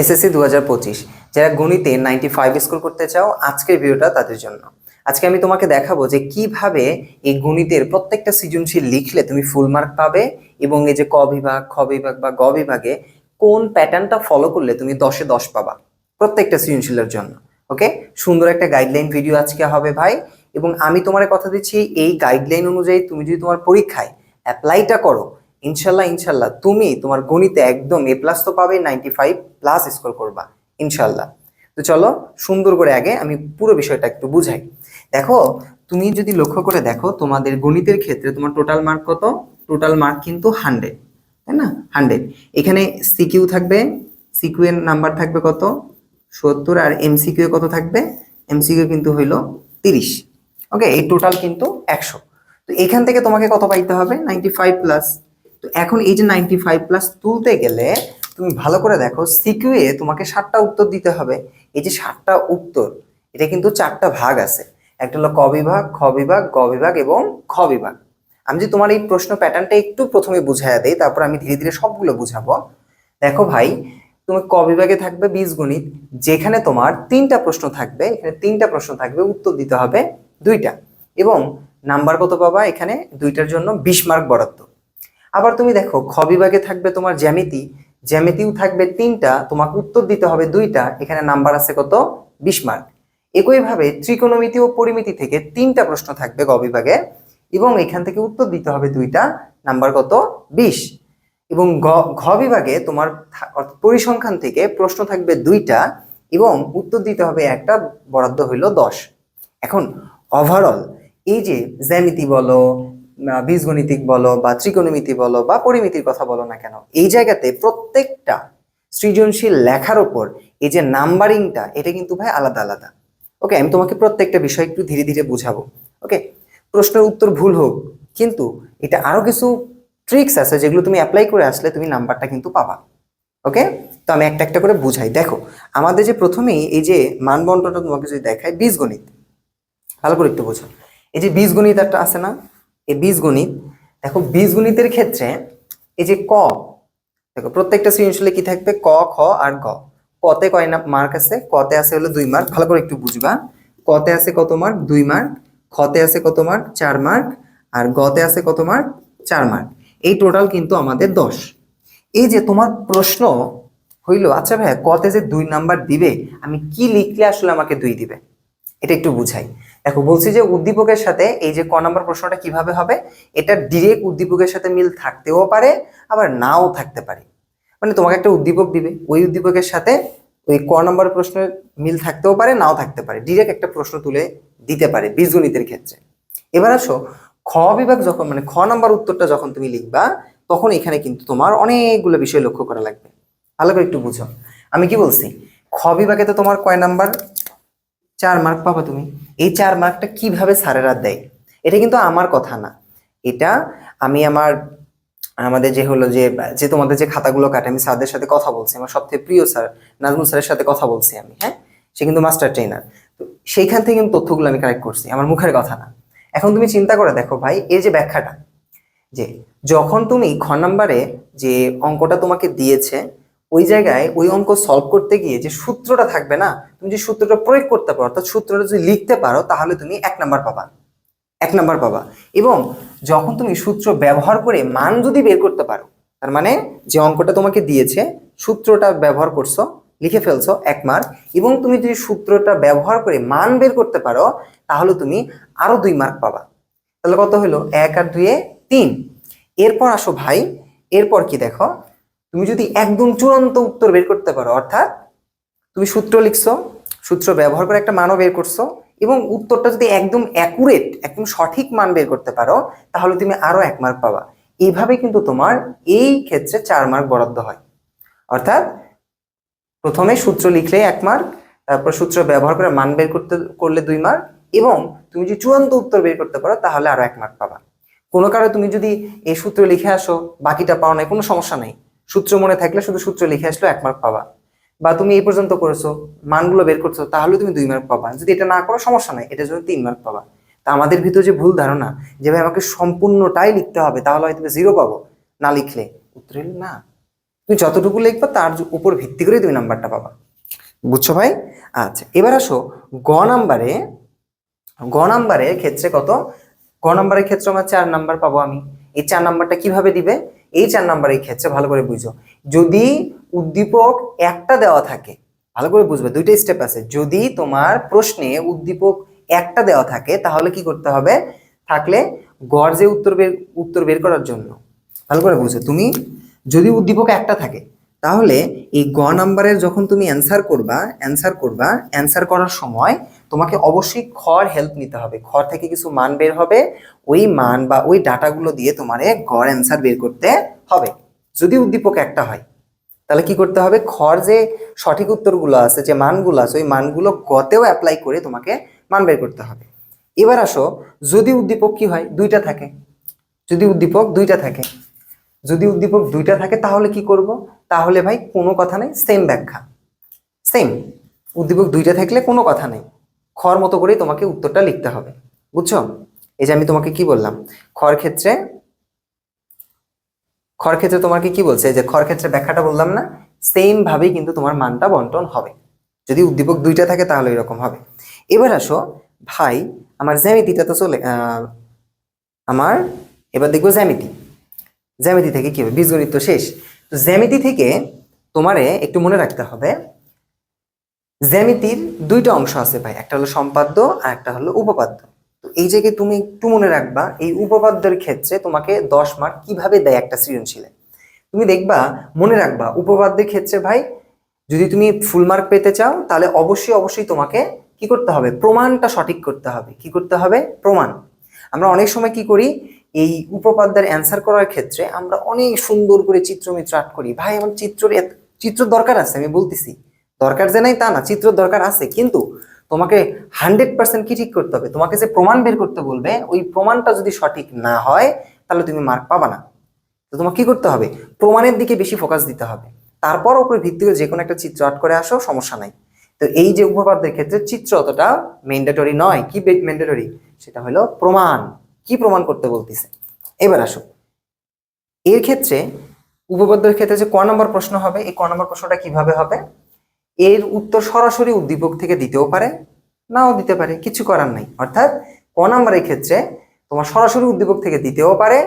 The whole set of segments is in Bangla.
এসএসসি দু হাজার পঁচিশ। যারা গণিতে নাইনটি ফাইভ স্কোর করতে চাও, আজকের ভিডিওটা তাদের জন্য। আজকে আমি তোমাকে দেখাবো যে কীভাবে এই গণিতের প্রত্যেকটা সৃজনশীল লিখলে তুমি ফুল মার্ক পাবে এবং এই যে ক বিভাগ, খ বিভাগ বা গ বিভাগে কোন প্যাটার্নটা ফলো করলে তুমি দশে দশ পাবা প্রত্যেকটা সৃজনশীলের জন্য। ওকে সুন্দর একটা গাইডলাইন ভিডিও আজকে হবে ভাই। এবং আমি তোমার কথা দিচ্ছি, এই গাইডলাইন অনুযায়ী তুমি যদি তোমার পরীক্ষায় অ্যাপ্লাইটা করো ইনশাল্লাহ ইনশাল্লাহ। তুমি তোমার গণিতে একদম এ প্লাস তো পাবে নাইনটি ফাইভ প্লাস স্কোর করবা, ইনশাল্লাহ। তো চলো, সুন্দর করে আগে আমি পুরো বিষয়টা একটু বুঝাই। দেখো, তুমি যদি লক্ষ্য করে দেখো, তোমাদের গণিতের ক্ষেত্রে তোমার টোটাল মার্ক কত? টোটাল মার্ক কিন্তু হান্ড্রেড তাই না? হান্ড্রেড এখানে সিকিউ থাকবে সিকিউ এর নাম্বার থাকবে কত? সত্তর, আর এমসিকিউ কত থাকবে? এমসিকিউ কিন্তু হইল তিরিশ। ওকে এই টোটাল কিন্তু একশো। তো এখান থেকে তোমাকে কত পাইতে হবে? নাইনটি ফাইভ প্লাস তো এখন এই যে নাইনটি ফাইভ প্লাস তুলতে গেলে তুমি ভালো করে দেখো সিকিউয়ে তোমাকে ষাটটা উত্তর দিতে হবে। এই যে ষাটটা উত্তর, এটা কিন্তু চারটা ভাগ আছে। একটা হলো ক বিভাগ, খ বিভাগ, গ বিভাগ এবং খ বিভাগ। আমি যদি তোমার এই প্রশ্ন প্যাটার্নটা একটু প্রথমে বুঝাইয়া দেই, তারপর আমি ধীরে ধীরে সবগুলো বুঝাবো। দেখো ভাই, তুমি ক বিভাগে থাকবে বীজগণিত যেখানে তোমার তিনটা প্রশ্ন থাকবে, এখানে তিনটা প্রশ্ন থাকবে, উত্তর দিতে হবে দুইটা। এবং নাম্বার কত পাবা এখানে? দুইটার জন্য বিশ মার্ক বরাদ্দ। আবার তুমি দেখো, খ বিভাগে থাকবে তোমার জ্যামিতি, জ্যামিতিও থাকবে তিনটা, তোমাকে উত্তর দিতে হবে দুইটা, এখানে নাম্বার আছে কত? বিশ মার্ক একইভাবে ত্রিকোণমিতি ও পরিমিতি থেকে তিনটা প্রশ্ন থাকবে গ বিভাগে, এবং এখান থেকে উত্তর দিতে হবে দুইটা, নাম্বার কত? বিশ. এবং ঘ বিভাগে তোমার পরিসংখ্যান থেকে প্রশ্ন থাকবে দুইটা, এবং উত্তর দিতে হবে একটা, বরাদ্দ হইল দশ। এখন ওভারঅল এই যে জ্যামিতি বলো বীজগণিতিক বলো বা ত্রিকোণমিতি বলো বা পরিমিতির কথা বলো না কেন, এই জায়গাতে প্রত্যেকটা সৃজনশীল লেখার ওপর এই যে নাম্বারিংটা, এটা কিন্তু ভাই আলাদা আলাদা। ওকে আমি তোমাকে প্রত্যেকটা বিষয় একটু ধীরে ধীরে বুঝাবো। ওকে প্রশ্নের উত্তর ভুল হোক, কিন্তু এটা আরও কিছু ট্রিক্স আছে যেগুলো তুমি অ্যাপ্লাই করে আসলে তুমি নাম্বারটা কিন্তু পাবা। ওকে তো আমি একটা একটা করে বুঝাই। দেখো, আমাদের যে প্রথমেই এই যে মানবন্টনটা তোমাকে যদি দেখায় বীজগণিত, ভালো করে একটু বোঝো এই যে বীজগণিত একটা আছে না এই বীজগণিত, দেখো বীজগণিতের ক্ষেত্রে এই যে ক, দেখো প্রত্যেকটা সৃজনশীলে কি থাকবে? ক, খ আর গ। কতে কয় না মার্ক আছে? কতে আছে হলো দুই মার্ক ভালো করে একটু বুঝবা। কতে আছে কত মার্ক দুই মার্ক খতে আছে কত মার্ক চার মার্ক আর গতে আছে কত মার্ক চার মার্ক এই টোটাল কিন্তু আমাদের দশ। এই যে তোমার প্রশ্ন হইল আচ্ছা ভাইয়া, কতে যে দুই নাম্বার দিবে, আমি কি লিখলে আসলে আমাকে দুই দিবে? এটা একটু বুঝাই। দেখো, বলছি যে উদ্দীপকের সাথে এই যে ক নাম্বার প্রশ্নটা কীভাবে হবে, এটা ডিরেক্ট উদ্দীপকের সাথে মিল থাকতেও পারে, আবার নাও থাকতে পারে। মানে তোমাকে একটা উদ্দীপক দিবে, ওই উদ্দীপকের সাথে ওই ক নাম্বার প্রশ্নের মিল থাকতেও পারে, নাও থাকতে পারে। ডিরেক্ট একটা প্রশ্ন তুলে দিতে পারে বীজগণিতের ক্ষেত্রে। এবার আসো, খ বিভাগ যখন মানে খ নম্বর উত্তরটা যখন তুমি লিখবা, তখন এখানে কিন্তু তোমার অনেকগুলো বিষয় লক্ষ্য করা লাগবে। ভালো করে একটু বুঝো। আমি কি বলছি? খ বিভাগে তো তোমার কয় নাম্বার? চার মার্ক পাবা তুমি। এই চার মার্কটা কীভাবে স্যারেরা দেয়? এটা কিন্তু আমার কথা না। এটা আমি আমার, আমাদের যে হলো যে যে তোমাদের যে খাতাগুলো কাটে, আমি স্যারদের সাথে কথা বলছি। আমার সবথেকে প্রিয় স্যার, নাজমুল স্যারের সাথে কথা বলছি আমি হ্যাঁ? সে কিন্তু মাস্টার ট্রেনার তো সেইখান থেকে কিন্তু তথ্যগুলো আমি কালেক্ট করছি। আমার মুখের কথা না। এখন তুমি চিন্তা করে দেখো ভাই, এই যে ব্যাখ্যাটা, যে যখন তুমি খ নাম্বারে যে অঙ্কটা তোমাকে দিয়েছে ওই জায়গায় ওই অঙ্ক সলভ করতে গিয়ে যে সূত্রটা থাকবে না, তুমি যে সূত্রটা প্রয়োগ করতে পারো, অর্থাৎ সূত্রটা যদি লিখতে পারো, তাহলে তুমি এক নাম্বার পাবা। এক নাম্বার পাবা। এবং যখন তুমি সূত্র ব্যবহার করে মান যদি বের করতে পারো, তার মানে যে অঙ্কটা তোমাকে দিয়েছে, সূত্রটা ব্যবহার করছ, লিখে ফেলছো, এক মার্ক এবং তুমি যদি সূত্রটা ব্যবহার করে মান বের করতে পারো, তাহলে তুমি আরও দুই মার্ক পাবা। তাহলে কত হলো? এক আর দুয়ে তিন। এরপর আসো ভাই, এরপর কি দেখো? তুমি যদি একদম চূড়ান্ত উত্তর বের করতে পারো, অর্থাৎ তুমি সূত্র লিখছো, সূত্র ব্যবহার করে একটা মানও বের করছ এবং উত্তরটা যদি একদম অ্যাকুরেট একদম সঠিক মান বের করতে পারো, তাহলে তুমি আরও এক মার্ক পাবা। এইভাবে কিন্তু তোমার এই ক্ষেত্রে চার মার্ক বরাদ্দ হয়। অর্থাৎ প্রথমে সূত্র লিখলে এক মার্ক তারপর সূত্র ব্যবহার করে মান বের করতে, করলে দুই মার্ক এবং তুমি যদি চূড়ান্ত উত্তর বের করতে পারো, তাহলে আরও এক মার্ক পাবা। কোনো কারণে তুমি যদি এই সূত্র লিখে আসো, বাকিটা পাও নাই, কোনো সমস্যা নেই। সূত্র মনে থাকলে শুধু সূত্র লিখে আসলো এক মার্ক পাবা। বা তুমি এই পর্যন্ত করেছ, মানগুলো বের করছ তাহলে তুমি দুই মার্ক পাবা। যদি এটা না করো, সমস্যা নাই, এটার জন্য তিন মার্ক পাবা। তা আমাদের ভিতরে যে ভুল ধারণা, যে ভাই আমাকে সম্পূর্ণটাই লিখতে হবে, তাহলে হয়তো জিরো পাবো। না লিখলে উত্তর না। তুমি যতটুকু লিখবা, তার উপর ভিত্তি করে তুমি নাম্বারটা পাবা। বুঝছ ভাই? আচ্ছা এবার আসো, গ নাম্বারে গ নাম্বারের ক্ষেত্রে কত? গ নাম্বারের ক্ষেত্রে আমার চার নাম্বার পাবো আমি। এই চার নাম্বারটা কীভাবে দিবে? এই চার নাম্বারের ক্ষেত্রে ভালো করে বুঝো। যদি উদ্দীপক একটা দেওয়া থাকে, ভালো করে বুঝবে দুইটা স্টেপ আছে। যদি তোমার প্রশ্নে উদ্দীপক একটা দেওয়া থাকে, তাহলে কি করতে হবে? থাকলে গড় যে উত্তর বের উত্তর বের করার জন্য, ভালো করে বুঝো। তুমি যদি উদ্দীপক একটা থাকে, তাহলে এই গ নাম্বারের যখন তুমি অ্যান্সার করবা অ্যান্সার করবা অ্যান্সার করার সময় তোমাকে অবশ্যই খর হেল্প নিতে হবে। খর থেকে কিছু মান বের হবে, ওই মান বা ওই ডাটাগুলো দিয়ে তোমারে গড় অ্যান্সার বের করতে হবে। যদি উদ্দীপক একটা হয়, তাহলে কি করতে হবে? খর যে সঠিক উত্তরগুলো আছে, যে মানগুলো আছে, ওই মানগুলো গতেও অ্যাপ্লাই করে তোমাকে মান বের করতে হবে। এবার আসো, যদি উদ্দীপক কি হয়? দুইটা থাকে। যদি উদ্দীপক দুইটা থাকে, যদি উদ্দীপক দুইটা থাকে, তাহলে কি করব? তাহলে ভাই কোনো কথা নেই সেম ব্যাখ্যা। সেম উদ্দীপক দুইটা থাকলে কোনো কথা নেই। খর মতো করেই তোমাকে উত্তরটা লিখতে হবে, বুঝছ? এই যে আমি তোমাকে কি বললাম? খর ক্ষেত্রে খর ক্ষেত্রে তোমাকে কি বলছে? যে খর ক্ষেত্রে ব্যাখ্যাটা বললাম না সেম ভাবেই কিন্তু তোমার মানটা বন্টন হবে। যদি উদ্দীপক দুইটা থাকে তাহলে এরকম হবে। এবার আসো, ভাই, আমার জ্যামিতিটা তো চলে আমার, এবার দেখব জ্যামিতি। জ্যামিতি থেকে কি হবে? বীজগণিত শেষ। তো জ্যামিতি থেকে তোমারে একটু মনে রাখতে হবে জ্যামিতির দুইটা অংশ আছে ভাই, একটা হলো সম্পাদ্য আর একটা হলো উপপাদ্য। তো এই জায়গায় তুমি একটু মনে রাখবা, এই উপপাদ্যের ক্ষেত্রে তোমাকে দশ মার্ক কীভাবে দেয় একটা সৃজনশীলে? তুমি দেখবা, মনে রাখবা, উপপাদ্যের ক্ষেত্রে ভাই, যদি তুমি ফুল মার্ক পেতে চাও, তাহলে অবশ্যই অবশ্যই তোমাকে কি করতে হবে? প্রমাণটা সঠিক করতে হবে। কি করতে হবে? প্রমাণ। আমরা অনেক সময় কি করি, এই উপপাদ্যের অ্যান্সার করার ক্ষেত্রে আমরা অনেক সুন্দর করে চিত্রমিত্র আট করি। ভাই, আমার চিত্রের চিত্র দরকার আছে, আমি বলতেছি। দরকার যে নাই তা না, চিত্র দরকার আছে, কিন্তু তোমাকে হান্ড্রেড পার্সেন্ট কি ঠিক করতে হবে? তোমাকে যে প্রমাণ বের করতে বলবে, ওই প্রমাণটা যদি সঠিক না হয়, তাহলে তুমি মার্ক পাবা না। তো তোমাকে কি করতে হবে? প্রমাণের দিকে বেশি ফোকাস দিতে হবে। তারপর উপরে ভিত্তি করে যে কোনো একটা চিত্র আর্ট করে আসো, সমস্যা নাই। তো এই যে উপপাদ্যের ক্ষেত্রে চিত্র অতটা ম্যান্ডেটরি নয়। কি ম্যান্ডেটরি সেটা হলো প্রমাণ। কি প্রমাণ করতে বলতেছে? এবার আসো। এর ক্ষেত্রে, উপপাদ্যের ক্ষেত্রে যে ক নম্বর প্রশ্ন হবে, এই ক নম্বর প্রশ্নটা কীভাবে হবে? এর উত্তর সরাসরি উদ্দীপক থেকে দিতেও পারে, নাও দিতে পারে, কিছু করার নাই। অর্থাৎ ক নম্বরের ক্ষেত্রে তোমার সরাসরি উদ্দীপক থেকে দিতেও পারে,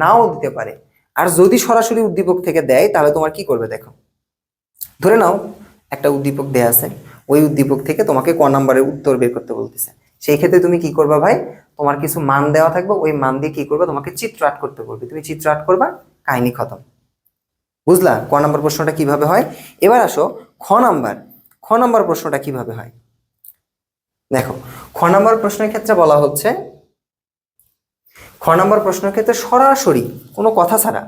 নাও দিতে পারে। আর যদি সরাসরি উদ্দীপক থেকে দেয়, তাহলে তোমার কি করবে দেখো? ধরে নাও, একটা উদ্দীপক দেয়া আছে, ওই উদ্দীপক থেকে তোমাকে ক নাম্বারের উত্তর বের করতে বলতেছে। সেই ক্ষেত্রে তুমি কি করবা ভাই? তোমার কিছু মান দেওয়া থাকবে, ওই মান দিয়ে কি করবে? তোমাকে চিত্র আর্ট করতে বলবে। তুমি চিত্র আর্ট করবা, কাহিনী খতম। বুঝলা? ক নাম্বার প্রশ্নটা কীভাবে হয়? এবার আসো খ নাম্বার খ নাম্বার প্রশ্নটা কীভাবে হয়? দেখো, খ নাম্বার প্রশ্নের ক্ষেত্রে বলা হচ্ছে, খ নাম্বার প্রশ্নের ক্ষেত্রে সরাসরি কোনো কথা ছাড়া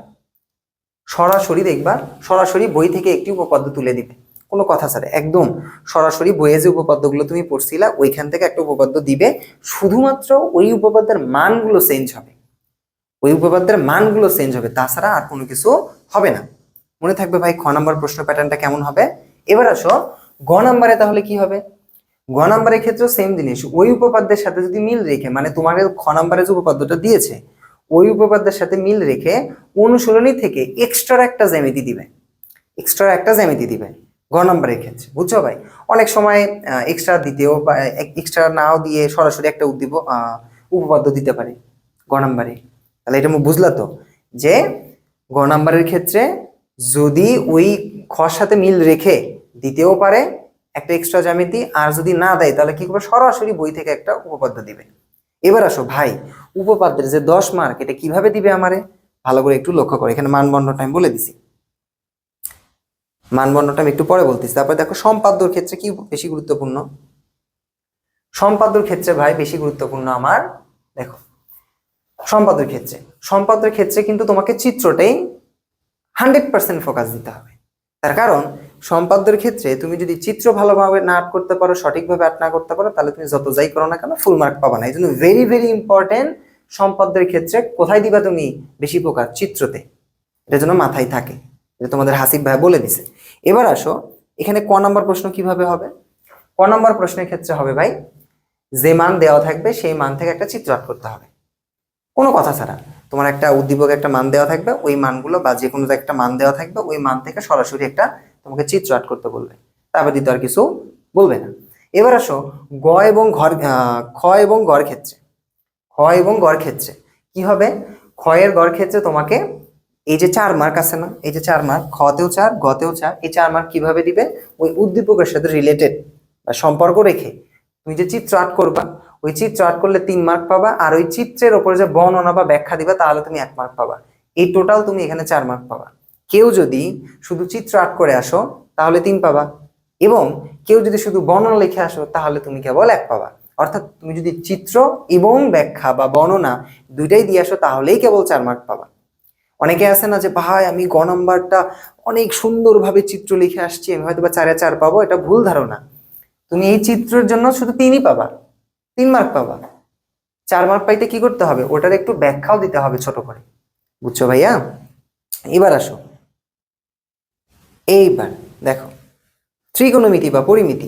সরাসরি দেখবা, সরাসরি বই থেকে একটি উপপাদ্য তুলে দিবে। কোনো কথা ছাড়া, একদম সরাসরি বইয়ে যে উপপাদ্যগুলো তুমি পড়ছিলা, ওইখান থেকে একটা উপপাদ্য দিবে, শুধুমাত্র ওই উপপাদ্যের মানগুলো চেঞ্জ হবে। ওই উপপাদ্যের মানগুলো চেঞ্জ হবে, তাছাড়া আর কোনো কিছু হবে না। মনে থাকবে ভাই, খ নাম্বার প্রশ্ন প্যাটার্নটা কেমন হবে? এবার আসো, গ নাম্বারে তাহলে কি হবে? গ নাম্বারের ক্ষেত্রেও সেম জিনিস। ওই উপপাদ্যের সাথে যদি মিল রেখে মানে তোমাকে খ নাম্বারে যে উপপাদ্যটা দিয়েছে, ওই উপপাদ্যের সাথে মিল রেখে অনুশীলনী থেকে এক্সট্রা একটা জ্যামিতি দিবে। এক্সট্রা একটা জ্যামিতি দিবে গ নাম্বারের ক্ষেত্রে, বুঝছ ভাই? অনেক সময় এক্সট্রা দিতেও বা এক্সট্রা নাও দিয়ে সরাসরি একটা উদ্দীপ উপপাদ্য দিতে পারে গ নাম্বারে। তাহলে এটা বুঝলা তো? যে গ নাম্বারের ক্ষেত্রে যদি ওই খর সাথে মিল রেখে দিতেও পারে একটা এক্সট্রা জ্যামিতি, আর যদি না দেয়, তাহলে কি করবে? সরাসরি বই থেকে একটা উপপাদ্য দিবে। এবার আসো ভাই, উপপাদ্যের যে দশ মার্ক এটা কীভাবে দিবে আমারে? ভালো করে একটু লক্ষ্য করো, এখানে মানবন্ধটা আমি বলে দিছি। মানবন্ধটা আমি একটু পরে বলতেছি। তারপরে দেখো, সম্পাদ্যর ক্ষেত্রে কি বেশি গুরুত্বপূর্ণ? সম্পাদ্যর ক্ষেত্রে ভাই বেশি গুরুত্বপূর্ণ আমার, দেখো, সম্পাদ্যের ক্ষেত্রে। সম্পাদ্যের ক্ষেত্রে কিন্তু তোমাকে চিত্রটাই হান্ড্রেড পার্সেন্ট ফোকাস দিতে হবে। তার কারণ, সম্পাদ্যের ক্ষেত্রে তুমি যদি চিত্র ভালোভাবে না আর্ট করতে পারো, সঠিকভাবে আর্ট না করতে পারো, তাহলে তুমি যত যাই করো না কেন ফুল মার্ক পাবা না। এই জন্য ভেরি ভেরি ইম্পর্টেন্ট সম্পাদ্যের ক্ষেত্রে কোথায় দিবা তুমি বেশি ফোকাস চিত্রতে। এটা যেন মাথায় থাকে। এটা তোমাদের হাসিব ভাই বলে দিছে। এবার আসো, এখানে ক নম্বর প্রশ্ন কীভাবে হবে? ক নম্বর প্রশ্নের ক্ষেত্রে হবে ভাই, যে মান দেওয়া থাকবে, সেই মান থেকে একটা চিত্র আর্ট করতে হবে। কোনো কথা ছাড়া। তোমার একটা উদ্দীপক একটা মান দেওয়া থাকবে, ওই মানগুলো বা যে কোনো একটা মান দেওয়া থাকবে, ওই মান থেকে সরাসরি একটা তোমাকে চিত্র আর্ট করতে বলবে। তারপর দিতে আর কিছু বলবে না। এবার আসো, গ এবং ঘর খ এবং গড় ক্ষেত্রে। খ এবং গড় ক্ষেত্রে। কি হবে? ক্ষয়ের গড় ক্ষেত্রে তোমাকে এই যে চার মার্ক আছে না, এই যে চার মার্ক খতেও চার, গতেও চার, এই চার মার্ক কীভাবে দিবে? ওই উদ্দীপকের সাথে রিলেটেড সম্পর্ক রেখে। তুমি যে চিত্র আর্ট করবা ওই চিত্র আর্ট করলে তিন মার্ক পাবা, আর ওই চিত্রের ওপরে যে বর্ণনা বা ব্যাখ্যা দিবা, তাহলে তুমি এক মার্ক পাবা। এই টোটাল তুমি এখানে চার মার্ক পাবা। কেউ যদি শুধু চিত্র আর্ট করে আসো, তাহলে তিন পাবা। এবং কেউ যদি শুধু বর্ণনা লিখে আসো, তাহলে তুমি কেবল এক পাবা। অর্থাৎ তুমি যদি চিত্র এবং ব্যাখ্যা বা বর্ণনা দুইটাই দিয়ে আসো, তাহলেই কেবল চার মার্ক পাবা। অনেকে আছে না যে, ভাই, আমি গ নাম্বারটা অনেক সুন্দরভাবে চিত্র লিখে আসছি, আমি হয়তো বা চারে চার পাবো। এটা ভুল ধারণা। তুমি এই চিত্রের জন্য শুধু তিনই পাবা। তিন মার্ক পাবা। চার মার্ক পাইতে কি করতে হবে? ওটার একটু ব্যাখ্যাও দিতে হবে ছোট করে। বুঝছ ভাইয়া? এবার আসো। এইবার, দেখো। ত্রিকোণমিতি বা পরিমিতি,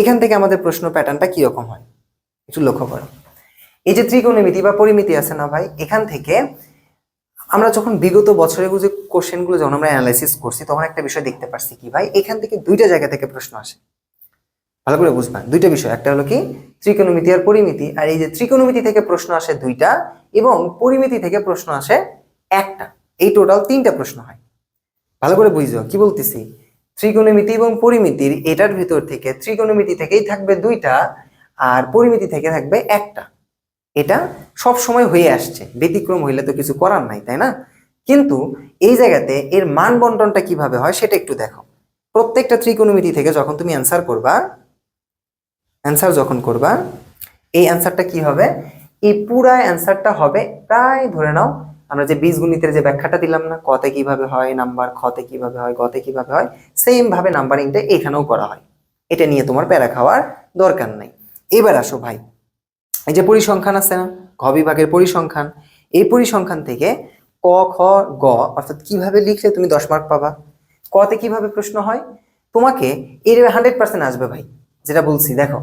এখান থেকে আমাদের প্রশ্ন প্যাটার্নটা কীরকম হয়? একটু লক্ষ্য করো। এই যে ত্রিকোণমিতি বা পরিমিতি আছে না ভাই, এখান থেকে আমরা যখন বিগত বছরে যে কোশ্চেনগুলো যখন আমরা অ্যানালাইসিস করছি, তখন একটা বিষয় দেখতে পারছি কি ভাই? এখান থেকে দুইটা জায়গা থেকে প্রশ্ন আসে। ভালো করে বুঝবা। দুইটা বিষয়। একটা হলো কি, ত্রিকোণমিতি আর পরিমিতি। আর এই যে ত্রিকোণমিতি থেকে প্রশ্ন আসে দুইটা এবং পরিমিতি থেকে প্রশ্ন আসে একটা। এই টোটাল তিনটা প্রশ্ন হয়। ভালো করে বুঝো, কি বলতেছি? ত্রিকোণমিতি এবং পরিমিতির এটার ভিতর থেকে ত্রিকোণমিতি থেকেই থাকবে দুইটা আর পরিমিতি থেকে থাকবে একটা। এটা সব সময় হয়ে আসছে। ব্যতিক্রম হইলে তো কিছু করার নাই, তাই না? কিন্তু এই জায়গাতে এর মান বন্টনটা কীভাবে হয় সেটা একটু দেখো। প্রত্যেকটা ত্রিকোণমিতি থেকে যখন তুমি অ্যান্সার করবা অ্যান্সার যখন করবা, এই অ্যান্সারটা কি হবে? এই পুরা অ্যান্সারটা হবে প্রায় ধরে নাও, আমরা যে বীজগণিতের যে ব্যাখ্যাটা দিলাম না কতে কীভাবে হয় নাম্বার খতে কীভাবে হয় গতে কীভাবে হয় সেম ভাবে নাম্বারিংটা এখানেও করা হয়। এটা নিয়ে তোমার প্যারা খাওয়ার দরকার নাই। এবার আসো ভাই, এই যে পরিসংখ্যান আছে না, ঘ বিভাগের পরিসংখ্যান, এই পরিসংখ্যান থেকে ক, খ, গ, অর্থাৎ কীভাবে লিখলে তুমি দশ মার্ক পাবা? কতে কীভাবে প্রশ্ন হয়? তোমাকে এর হান্ড্রেড পার্সেন্ট আসবে ভাই। যেটা বলছি, দেখো,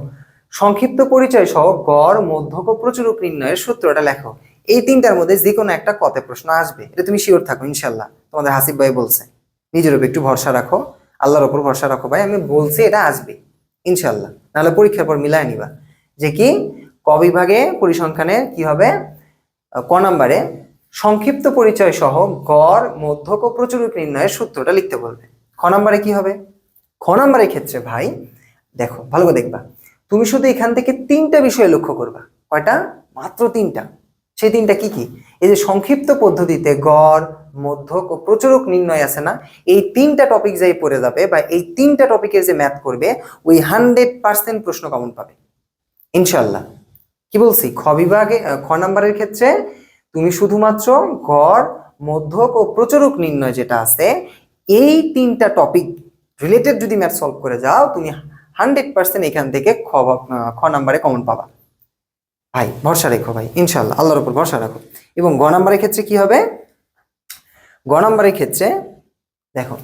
সংক্ষিপ্ত পরিচয় সহ গড়, মধ্যক ও প্রচুরক নির্ণয়ের সূত্রটা লেখো। এই তিনটার মধ্যে যে কোনো একটা কতে প্রশ্ন আসবে। এটা তুমি শিওর থাকো ইনশাল্লাহ তোমাদের হাসিব ভাই বলছে, নিজের উপর একটু ভরসা রাখো, আল্লাহর ওপর ভরসা রাখো ভাই, আমি বলছি এটা আসবে ইনশাল্লাহ নাহলে পরীক্ষার পর মিলায় নিবা। যে কি, ক বিভাগে পরিসংখ্যানে কি হবে? ক নাম্বারে, সংক্ষিপ্ত পরিচয় সহ গড়, মধ্যক ও নির্ণয়ের সূত্রটা লিখতে বলবে। খ নাম্বারে কি হবে? খ নাম্বারের ক্ষেত্রে ভাই দেখো, ভালো করে দেখবা। তুমি শুধু এখান থেকে তিনটা বিষয় লক্ষ্য করবা। কয়টা? মাত্র তিনটা। সেই তিনটা কি কি? এই যে সংক্ষিপ্ত পদ্ধতিতে গড়, মধ্যক ও প্রচুরক নির্ণয় আছে না? এই তিনটা টপিক যাই পড়ে যাবে বা এই তিনটা টপিকের যে ম্যাথ করবে, ওই হান্ড্রেড পার্সেন্ট প্রশ্ন কমন পাবে। ইনশাল্লাহ কি বলছি? খ বিভাগে খ নাম্বারের ক্ষেত্রে তুমি শুধুমাত্র গড়, মধ্যক ও প্রচুরক নির্ণয় যেটা আছে, এই তিনটা টপিক রিলেটেড যদি ম্যাথ সলভ করে যাও, তুমি হান্ড্রেড পার্সেন্ট এখান থেকে খ খ নাম্বারে কমন পাবা। ভাই, ভরসা রেখো ভাই ইনশাল্লাহ আল্লাহর উপর ভরসা রাখো। এবং গ নাম্বারের ক্ষেত্রে কি হবে? গ নাম্বারের ক্ষেত্রে, দেখো,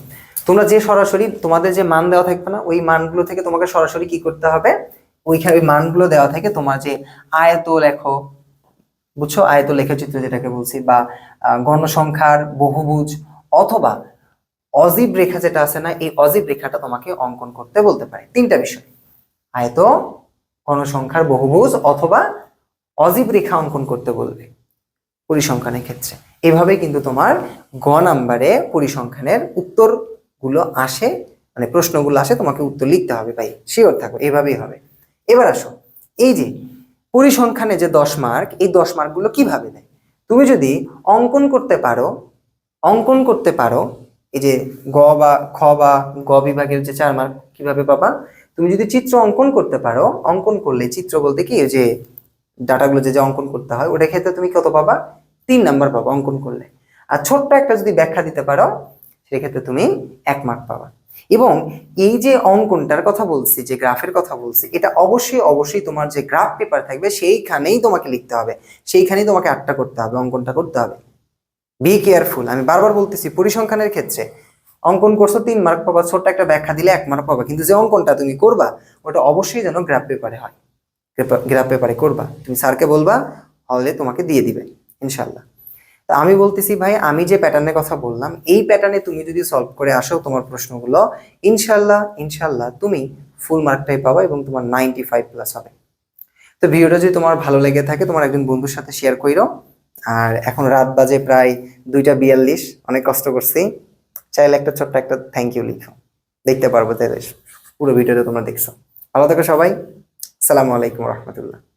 তোমরা যে সরাসরি, তোমাদের যে মান দেওয়া থাকবে না, ওই মানগুলো থেকে তোমাকে সরাসরি কি করতে হবে? ওইখানে ওই মানগুলো দেওয়া থাকে তোমার যে আয়ত লেখো, বুঝছ? আয়ত লেখচিত্র যেটাকে বলছি, বা গণসংখ্যার বহুভুজ, অথবা অজীব রেখা যেটা আছে না, এই অজীব রেখাটা তোমাকে অঙ্কন করতে বলতে পারে। তিনটা বিষয়। আয়ত গণসংখ্যার বহুভুজ অথবা অজীব রেখা অঙ্কন করতে বলবে পরিসংখ্যানের ক্ষেত্রে। এভাবে কিন্তু তোমার গ নাম্বারে পরিসংখ্যানের উত্তরগুলো আসে মানে প্রশ্নগুলো আসে, তোমাকে উত্তর লিখতে হবে ভাই। শিওর থাকো, এভাবেই হবে। এবার আসো, এই যে পরিসংখ্যানে যে দশ মার্ক এই দশ মার্কগুলো কীভাবে দেয়? তুমি যদি অঙ্কন করতে পারো, অঙ্কন করতে পারো এই যে গ বা খ বা গ বিভাগের যে চার মার্ক, কীভাবে পাবা? তুমি যদি চিত্র অঙ্কন করতে পারো, অঙ্কন করলে চিত্র বলতে কি যে ডাটাগুলো যে যে অঙ্কন করতে হয় ওটা ক্ষেত্রে তুমি কত পাবা? তিন নাম্বার পাবা অঙ্কন করলে। আর ছোট্ট একটা যদি ব্যাখ্যা দিতে পারো, সেক্ষেত্রে তুমি এক মার্ক পাবা। এবং এই যে অঙ্কনটার কথা বলছি, যে গ্রাফের কথা বলছি, এটা অবশ্যই অবশ্যই তোমার যে গ্রাফ পেপার থাকবে, সেইখানেই তোমাকে লিখতে হবে। সেইখানেই তোমাকে আটটা করতে হবে, অঙ্কনটা করতে হবে। বি কেয়ারফুল আমি বারবার বলতেছি, পরিসংখ্যানের ক্ষেত্রে অঙ্কন করছ তিন মার্ক পাবা, ছোট্ট একটা ব্যাখ্যা দিলে এক মার্ক পাবা। কিন্তু যে অঙ্কনটা তুমি করবা, ওটা অবশ্যই যেন গ্রাফ পেপারে হয়। গ্রাফ পেপারে করবা। তুমি স্যারকে বলবা, হলে তোমাকে দিয়ে দিবে ইনশাল্লাহ তা আমি বলতেছি, ভাই, আমি যে প্যাটার্নের কথা বললাম, এই প্যাটার্নে তুমি যদি সলভ করে আসো তোমার প্রশ্নগুলো ইনশাল্লাহ ইনশাল্লাহ তুমি ফুল মার্কটাই পাবা এবং তোমার নাইনটি ফাইভ প্লাস হবে। তো ভিডিওটা যদি তোমার ভালো লেগে থাকে, তোমার একজন বন্ধুর সাথে শেয়ার করো আর এখন রাত বাজে প্রায় দুইটা বিয়াল্লিশ, অনেক কষ্ট করছি। চাইলে একটা ছোট্ট একটা থ্যাংক ইউ লিখো। দেখতে পারব তাহলে পুরো ভিডিওটা তোমরা দেখছ। ভালো থাকো সবাই। সালামু আলাইকুম রহমতুল্লাহ।